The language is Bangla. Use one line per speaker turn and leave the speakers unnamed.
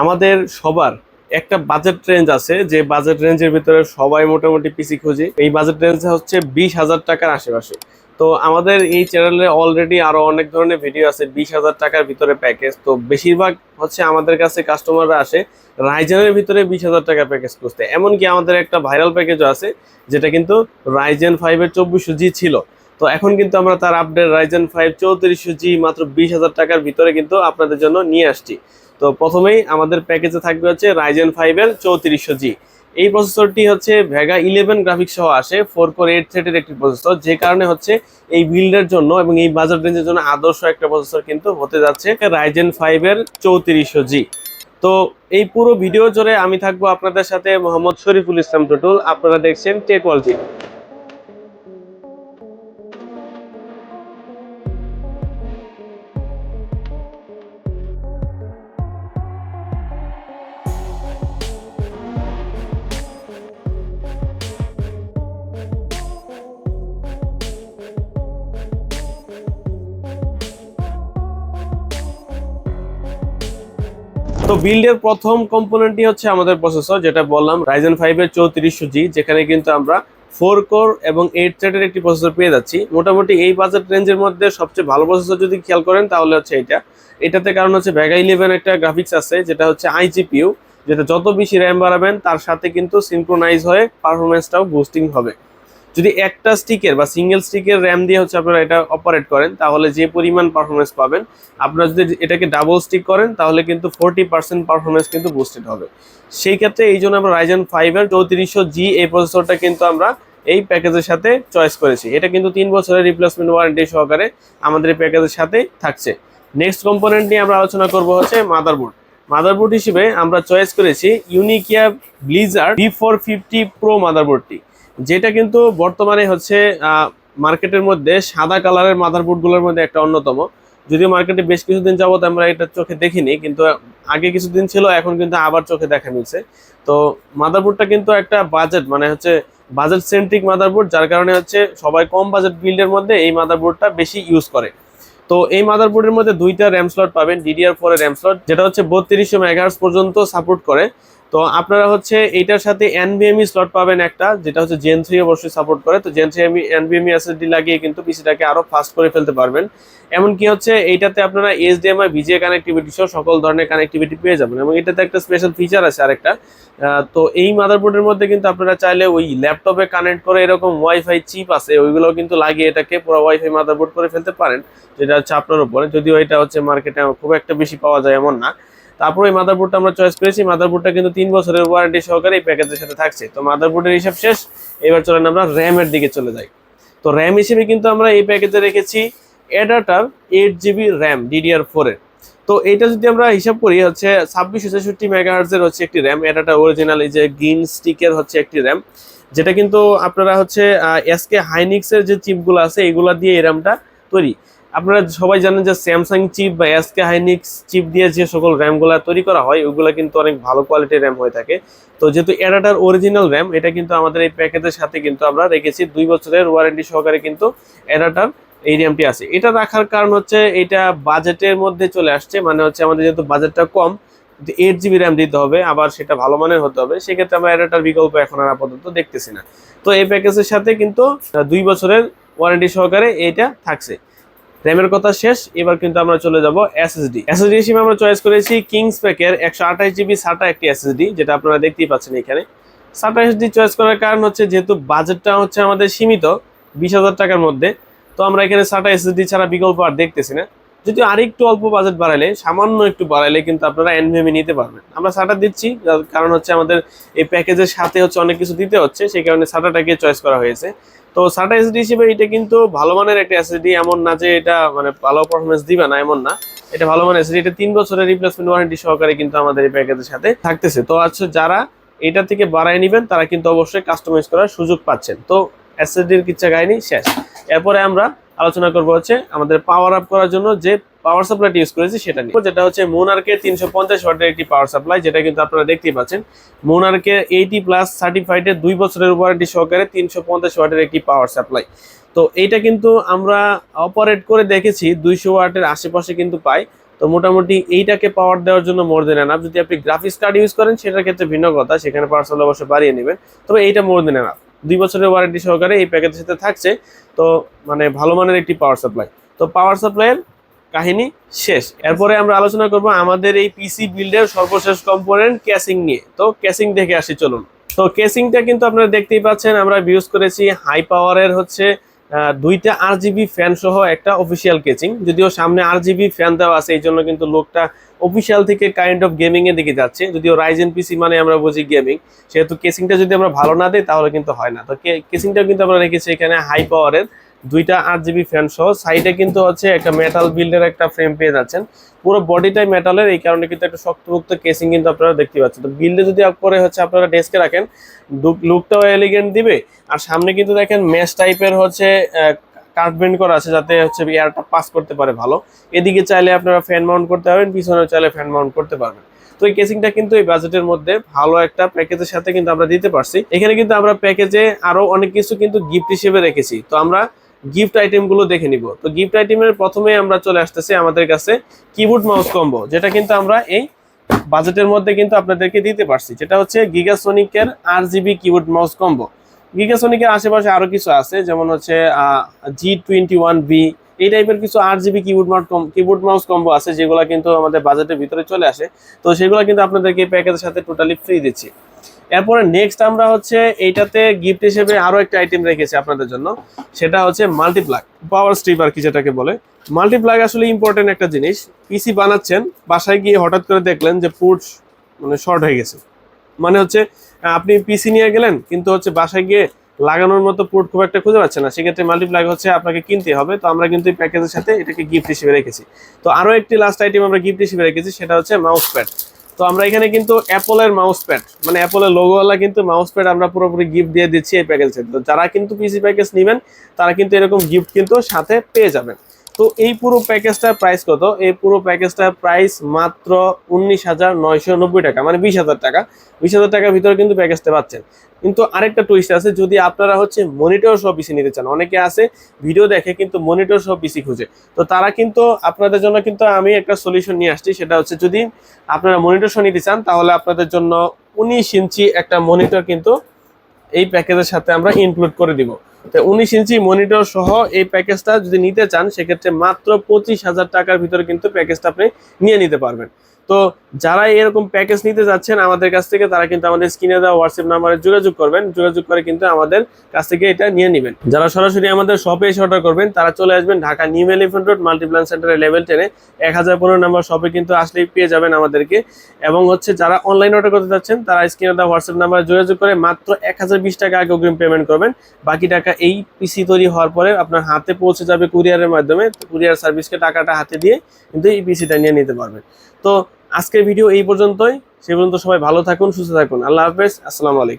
আমাদের সবার একটা বাজেট রেঞ্জ আছে, যে বাজেট রেঞ্জের ভিতরে সবাই মোটামুটি পিসি খুঁজে। এই বাজেট রেঞ্জ হচ্ছে বিশ হাজার টাকার আশেপাশে। তো আমাদের এই চ্যানেলে অলরেডি আরও অনেক ধরনের ভিডিও আছে, বিশ হাজার টাকার ভিতরে প্যাকেজ তো বেশিরভাগ হচ্ছে আমাদের কাছে কাস্টমাররা আসে রাইজেনের ভিতরে বিশ হাজার টাকা প্যাকেজ খুঁজতে। এমনকি আমাদের একটা ভাইরাল প্যাকেজও আছে, যেটা কিন্তু রাইজেন ফাইভের চব্বিশশো জি ছিল। তো এখন কিন্তু আমরা তার আপডেট রাইজেন ফাইভ চৌত্রিশশো জি মাত্র বিশ হাজার টাকার ভিতরে কিন্তু আপনাদের জন্য নিয়ে আসছি। তো প্রথমেই আমাদের প্যাকেজে থাকবে হচ্ছে রাইজেন ফাইভের চৌত্রিশশো জি এই প্রসেসরটি হচ্ছে ভেগা ইলেভেন গ্রাফিক্স সহ আসে ফোর কোর এইট থ্রেডের একটি প্রসেসর যে কারণে হচ্ছে এই বিল্ডের জন্য এবং এই বাজার রেঞ্জের জন্য আদর্শ একটা প্রসেসর কিন্তু হতে যাচ্ছে রাইজেন ফাইভের চৌত্রিশশো জি তো এই পুরো ভিডিও জুড়ে আমি থাকব আপনাদের সাথে মোহাম্মদ শরীফুল ইসলাম টুটুল। আপনারা দেখছেন টেক ওয়াল টিভি। তো বিল্ডের প্রথম কম্পোনেন্টটি হচ্ছে আমাদের প্রসেসর যেটা বললাম রাইজেন ফাইভের চৌত্রিশশো জি যেখানে কিন্তু আমরা ফোর কোর এবং এইট থ্রেডের একটি প্রসেসর পেয়ে যাচ্ছি। মোটামুটি এই বাজেট রেঞ্জের মধ্যে সবচেয়ে ভালো প্রসেসর যদি খেয়াল করেন, তাহলে হচ্ছে এটা। এটাতে কারণ হচ্ছে ভেগা ইলেভেন একটা গ্রাফিক্স আছে, যেটা হচ্ছে আইজিপিউ যেটা যত বেশি র্যাম বাড়াবেন, তার সাথে কিন্তু সিনক্রোনাইজ হয়ে পারফরমেন্সটাও বুস্টিং হবে। যদি একটা স্টিকের বা সিঙ্গেল স্টিকের র্যাম দিয়ে হচ্ছে আপনারা এটা অপারেট করেন, তাহলে যে পরিমাণ পারফরমেন্স পাবেন, আপনারা যদি এটাকে ডাবল স্টিক করেন, তাহলে কিন্তু ফোরটি পার্সেন্ট পারফরমেন্স কিন্তু বুস্টেড হবে। সেই ক্ষেত্রে এই জন্য আমরা রাইজেন ফাইভের চৌত্রিশশো জি এই প্রসেসরটা কিন্তু আমরা এই প্যাকেজের সাথে চয়েস করেছি। এটা কিন্তু তিন বছরের রিপ্লেসমেন্ট ওয়ারেন্টি সহকারে আমাদের এই প্যাকেজের সাথে থাকছে। নেক্সট কম্পোনেন্ট নিয়ে আমরা আলোচনা করব হচ্ছে মাদারবোর্ড মাদারবোর্ড হিসেবে আমরা চয়েস করেছি ইউনিকিয়া blazer B four fifty pro মাদারবোর্ডটি যেটা কিন্তু বর্তমানে হচ্ছে মার্কেটের মধ্যে সাদা কালারের মাদারবোর্ডগুলোর মধ্যে একটা অন্যতম। যদিও মার্কেটে বেশ কিছুদিন যাবত আমরা এটা চোখে দেখিনি, কিন্তু আগে কিছুদিন ছিল, এখন কিন্তু আবার চোখে দেখা মিলছে। তো মাদারবোর্ডটা কিন্তু একটা বাজেট মানে হচ্ছে বাজেট সেন্ট্রিক মাদারবোর্ড যার কারণে হচ্ছে সবাই কম বাজেট বিল্ডের মধ্যে এই মাদারবোর্ডটা বেশি ইউজ করে। তো এই মাদারবোর্ডের মধ্যে দুইটা র্যাম স্লট পাবেন ডিডিআর ফোর র্যাম স্লট যেটা হচ্ছে বত্রিশশো মেগাহার্স পর্যন্ত সাপোর্ট করে। তো আপনারা হচ্ছে এইটার সাথে এনভিএমই স্লট পাবেন একটা, যেটা হচ্ছে জেন থ্রি অবশ্যই সাপোর্ট করে। তো জেন থ্রি এনভিএমই এসএসডি লাগিয়ে কিন্তু পিসিটাকে আরও ফাস্ট করে ফেলতে পারবেন। এমনকি হচ্ছে এইটাতে আপনারা এইচডিএমআই ভিজিএ কানেক্টিভিটি সহ সকল ধরনের কানেক্টিভিটি পেয়ে যাবেন। এবং এটাতে একটা স্পেশাল ফিচার আছে আরেকটা। তো এই মাদারবোর্ডের মধ্যে কিন্তু আপনারা চাইলে ওই ল্যাপটপে কানেক্ট করে এরকম ওয়াইফাই চিপ আছে, ওইগুলো কিন্তু লাগিয়ে এটাকে পুরো ওয়াইফাই মাদারবোর্ড করে ফেলতে পারেন, যেটা হচ্ছে আপনার উপরে। যদিও এটা হচ্ছে মার্কেটে খুব একটা বেশি পাওয়া যায় এমন না। তারপরে এই মাদারবোর্ডটা আমরা চয়েস করেছি। মাদারবোর্ডটা কিন্তু তিন বছরের ওয়ারেন্টি সহকারে এই প্যাকেজের সাথে থাকছে। তো মাদারবোর্ডের হিসাব শেষ। এবার চলেন আমরা র্যামের দিকে চলে যাই। তো র্যাম হিসেবে কিন্তু আমরা এই প্যাকেজে রেখেছি এডাটার এইট জিবি র্যাম ডিডিআর ফোরের তো এটা যদি আমরা হিসাব করি, হচ্ছে ছাব্বিশশো ছেষট্টি মেগাহার্জের হচ্ছে একটি র্যাম এডাটার অরিজিনাল এই যে গ্রিন স্টিকের হচ্ছে একটি র্যাম যেটা কিন্তু আপনারা হচ্ছে এসকে হাইনিক্সের যে চিপগুলো আছে, এগুলা দিয়ে এই র্যামটা তৈরি। আপনারা সবাই জানেন যে স্যামসাং চিপ বা এসকে হাইনিক্স চিপ দিয়ে যে সকল র্যামগুলো তৈরি করা হয় ওইগুলো কিন্তু অনেক ভালো কোয়ালিটির র্যাম হয়ে থাকে। তো যেহেতু এডাটার অরিজিনাল র্যাম এটা কিন্তু আমাদের এই প্যাকেজের সাথে কিন্তু আমরা রেখেছি। দুই বছরের ওয়ারেন্টি সহকারে কিন্তু এডাটার এই র্যামটি আছে। এটা রাখার কারণ হচ্ছে এটা বাজেটের মধ্যে চলে আসছে মানে হচ্ছে আমাদের যেহেতু বাজেটটা কম এইট জিবি র্যাম দিতে হবে, আবার সেটা ভালো মানের হতে হবে। সেক্ষেত্রে আমরা এডাটার বিকল্প এখন আর আপাতত দেখতেছি না। তো এই প্যাকেজের সাথে কিন্তু দুই বছরের ওয়ারেন্টি সহকারে এইটা থাকছে। র্যামের কথা শেষ, এবার কিন্তু আমরা চলে যাব এসএসডি এসএসডি হিসেবে আমরা চয়েস করেছি কিংস প্যাকের একশো আঠাশ জিবি সাটা একটি এসএসডি যেটা আপনারা দেখতেই পাচ্ছেন এখানে। সাটা এসএসডি চয়েস করার কারণ হচ্ছে যেহেতু বাজেটটা হচ্ছে আমাদের সীমিত, বিশ হাজার টাকার মধ্যে, তো আমরা এখানে সাটা এসএসডি ছাড়া বিকল্প আর দেখতেছি না। যদি আরেকটু অল্প বাজেট বাড়াইলে সামান্য একটু বাড়াইলে কিন্তু আপনারা এনভিএমি নিতে পারবেন। আমরা সাটা দিচ্ছি কারণ হচ্ছে আমাদের এই প্যাকেজের সাথে হচ্ছে অনেক কিছু দিতে হচ্ছে, সেই কারণে সাটাটাকে চয়েস করা হয়েছে। তো সাটা এসডি হিসেবে এটা কিন্তু ভালো মানের একটা এসডি এমন না যে এটা মানে ভালো পারফরমেন্স দিবে না, এমন না। এটা ভালো মানের এসডি এটা তিন বছরের রিপ্লেসমেন্ট ওয়ারেন্টি সহকারে কিন্তু আমাদের এই প্যাকেজের সাথে থাকতেছে। তো আচ্ছা যারা এটা থেকে বাড়ায় নেবেন, তারা কিন্তু অবশ্যই কাস্টমাইজ করার সুযোগ পাচ্ছেন। তো এসএসডির কিচ্ছা কাহিনী শেষ। এরপরে আমরা আলোচনা করব হচ্ছে আমাদের পাওয়ার আপ করার জন্য যে পাওয়ার সাপ্লাইটি ইউজ করেছি সেটা নিয়ে। যেটা হচ্ছে মোনার্কের তিনশো পঞ্চাশ ওয়াটের একটি পাওয়ার সাপ্লাই যেটা কিন্তু আপনারা দেখতেই পাচ্ছেন। মোনার্কের এইটি প্লাস সার্টিফাইডের দুই বছরের ওয়ারেন্টি সহকারে তিনশো পঞ্চাশ ওয়াটের একটি পাওয়ার সাপ্লাই তো এইটা কিন্তু আমরা অপারেট করে দেখেছি, দুইশো ওয়াটের আশেপাশে কিন্তু পাই। তো তো মোটামুটি এইটাকে পাওয়ার দেওয়ার জন্য মোর দেন এনাফ যদি আপনি গ্রাফিক্স কার্ড ইউজ করেন, সেটার ক্ষেত্রে ভিন্ন কথা, সেখানে পাওয়ার সাপ্লাই অবশ্যই বাড়িয়ে নেবেন। তবে এইটা মোর দেন এনাফ দুই বছরের ওয়ারেন্টি সহকারে এই প্যাকেজের সাথে থাকছে। তো মানে ভালো মানের একটি পাওয়ার সাপ্লাই তো পাওয়ার সাপ্লাইয়ের কাহিনী শেষ। এরপরে আমরা আলোচনা করব আমাদের এই পিসি বিল্ডের সর্বশেষ কম্পোনেন্ট ক্যাসিং নিয়ে। তো ক্যাসিং দেখে আসি, চলুন। তো কেসিংটা কিন্তু আপনারা দেখতেই পাচ্ছেন, আমরা ইউজ করেছি হাই পাওয়ারের হচ্ছে দুইটা আর জিবি ফ্যান সহ একটা অফিসিয়াল কেচিং যদিও সামনে আর জিবি ফ্যান দেওয়া আছে এই জন্য কিন্তু লোকটা অফিসিয়াল থেকে কাইন্ড অফ গেমিং এর দিকে যাচ্ছে। যদিও রাইজেন পিসি মানে আমরা বুঝি গেমিং সেহেতু কেসিংটা যদি আমরা ভালো না দিই, তাহলে কিন্তু হয় না। তো কেসিংটাও কিন্তু আমরা রেখেছি এখানে হাই পাওয়ারের দুইটা আট জিবি ফ্যান সহ। সাইডে কিন্তু হচ্ছে একটা মেটাল বিল্ডের একটা ফ্রেম পেয়ে যাচ্ছেন। পুরো বডিটাই মেটালের এই কারণে কিন্তু একটা শক্তপোক্ত কেসিং কিন্তু আপনারা দেখতে পাচ্ছেন। তো বিল্ডে যদি করে হচ্ছে আপনারা ডেস্কে রাখেন লুকটাও এলিগেন্ট দিবে। আর সামনে কিন্তু দেখেন মেশ টাইপের হচ্ছে বেন্ড করা আছে যাতে হচ্ছে এয়ারটা পাস করতে পারে ভালো। এদিকে চাইলে আপনারা ফ্যান মাউন্ট করতে পারবেন, পিছনেও চাইলে ফ্যান মাউন্ট করতে পারবেন। তো এই কেসিংটা কিন্তু এই বাজেটের মধ্যে ভালো একটা প্যাকেজের সাথে কিন্তু আমরা দিতে পারছি। এখানে কিন্তু আমরা প্যাকেজে আরও অনেক কিছু কিন্তু গিফট হিসেবে রেখেছি। তো আমরা গিফট আইটেমগুলো দেখে নিব। তো গিফট আইটেমের প্রথমে আমরা চলে আসতেছি আমাদের কাছে কিবোর্ড মাউস কম্বো যেটা কিন্তু আমরা এই বাজেটের মধ্যে কিন্তু আপনাদেরকে দিতে পারছি, যেটা হচ্ছে গিগাসোনিকের আর জিবি কিবোর্ড মাউস কম্বো গিগাসোনিকের আশেপাশে আরও কিছু আছে, যেমন হচ্ছে জি টোয়েন্টি ওয়ান বি এই টাইপের কিছু আট GB keyboard mouse keyboard mouse combo আছে, যেগুলো কিন্তু আমাদের বাজেটের ভিতরে চলে আসে। তো সেগুলো কিন্তু আপনাদেরকে প্যাকেজের সাথে টোটালি ফ্রি দিচ্ছি। এরপরে নেক্সট আমরা হচ্ছে এইটাতে গিফট হিসেবে আরও একটা আইটেম রেখেছি আপনাদের জন্য। সেটা হচ্ছে মাল্টিপ্লাগ পাওয়ার স্ট্রিপ আর কি যেটাকে বলে। মাল্টিপ্লাগ আসলে ইম্পর্টেন্ট একটা জিনিস। পিসি বানাচ্ছেন, বাসায় গিয়ে হঠাৎ করে দেখলেন যে পুট মানে শর্ট হয়ে গেছে। মানে হচ্ছে, আপনি পিসি নিয়ে গেলেন, কিন্তু হচ্ছে বাসায় গিয়ে লাগানোর মতো পুট খুব একটা খুঁজে পাচ্ছে না। সেক্ষেত্রে মাল্টিপ্লাগ হচ্ছে আপনাকে কিনতে হবে। তো আমরা কিন্তু এই প্যাকেজের সাথে এটাকে গিফট হিসেবে রেখেছি। তো আরও একটি লাস্ট আইটেম আমরা গিফট হিসেবে রেখেছি, সেটা হচ্ছে মাউস প্যাড তো আমরা এখানে কিন্তু অ্যাপলের মাউস প্যাড মানে অ্যাপলের লোগোওয়ালা কিন্তু মাউস প্যাড আমরা পুরোপুরি গিফট দিয়ে দিচ্ছি এই প্যাকেজে তো যারা কিন্তু পিসি প্যাকেজ নেবেন, তারা কিন্তু এরকম গিফট কিন্তু সাথে পেয়ে যাবেন। তো এই পুরো প্যাকেজটার প্রাইস কত? এই পুরো প্যাকেজটার প্রাইস মাত্র উনিশ হাজার নয়শো নব্বই টাকা মানে বিশ হাজার টাকা। বিশ হাজার টাকার ভিতরে কিন্তু প্যাকেজটা পাচ্ছেন। কিন্তু আরেকটা টুইস্ট আছে, যদি আপনারা হচ্ছে মনিটর সহ পিসি নিতে চান, অনেকে আছে ভিডিও দেখে কিন্তু মনিটর সহ পিসি খুঁজে। তো তারা কিন্তু, আপনাদের জন্য কিন্তু আমি একটা সলিউশন নিয়ে আসছি, সেটা হচ্ছে যদি আপনারা মনিটর সহ নিতে চান, তাহলে আপনাদের জন্য উনিশ ইঞ্চি একটা মনিটর কিন্তু এই প্যাকেজের সাথে আমরা ইনক্লুড করে দিব। তো উনিশ ইঞ্চি মনিটর সহ এই প্যাকেজটা যদি নিতে চান, সেক্ষেত্রে মাত্র পঁচিশ হাজার টাকার ভিতরে কিন্তু প্যাকেজটা আপনি নিয়ে নিতে পারবেন। তো যারা এরকম প্যাকেজ নিতে যাচ্ছেন আমাদের কাছ থেকে, তারা কিন্তু আমাদের স্ক্রিনে দেওয়া হোয়াটসঅ্যাপ নাম্বারে যোগাযোগ করবেন। যোগাযোগ করে কিন্তু আমাদের কাছ থেকে এটা নিয়ে নেবেন। যারা সরাসরি আমাদের শপে এসে অর্ডার করবেন, তারা চলে আসবেন Dhaka new elephant road multiplan center level টেনে এক হাজার পনেরো নাম্বার শপে কিন্তু আসলেই পেয়ে যাবেন আমাদেরকে। এবং হচ্ছে যারা অনলাইন অর্ডার করতে যাচ্ছেন, তারা স্ক্রিনে দেওয়া হোয়াটসঅ্যাপ নাম্বারে যোগাযোগ করে মাত্র এক হাজার বিশ টাকা আগে অগ্রিম পেমেন্ট করবেন। বাকি টাকা এই পিসি তৈরি হওয়ার পরে আপনার হাতে পৌঁছে যাবে কুরিয়ারের মাধ্যমে। কুরিয়ার সার্ভিসকে টাকাটা হাতে দিয়ে কিন্তু এই পিসিটা নিয়ে নিতে পারবেন। তো আজকের ভিডিও এই পর্যন্তই। সে পর্যন্ত সবাই ভালো থাকুন, সুস্থ থাকুন। আল্লাহ হাফেজ, আসসালামু আলাইকুম।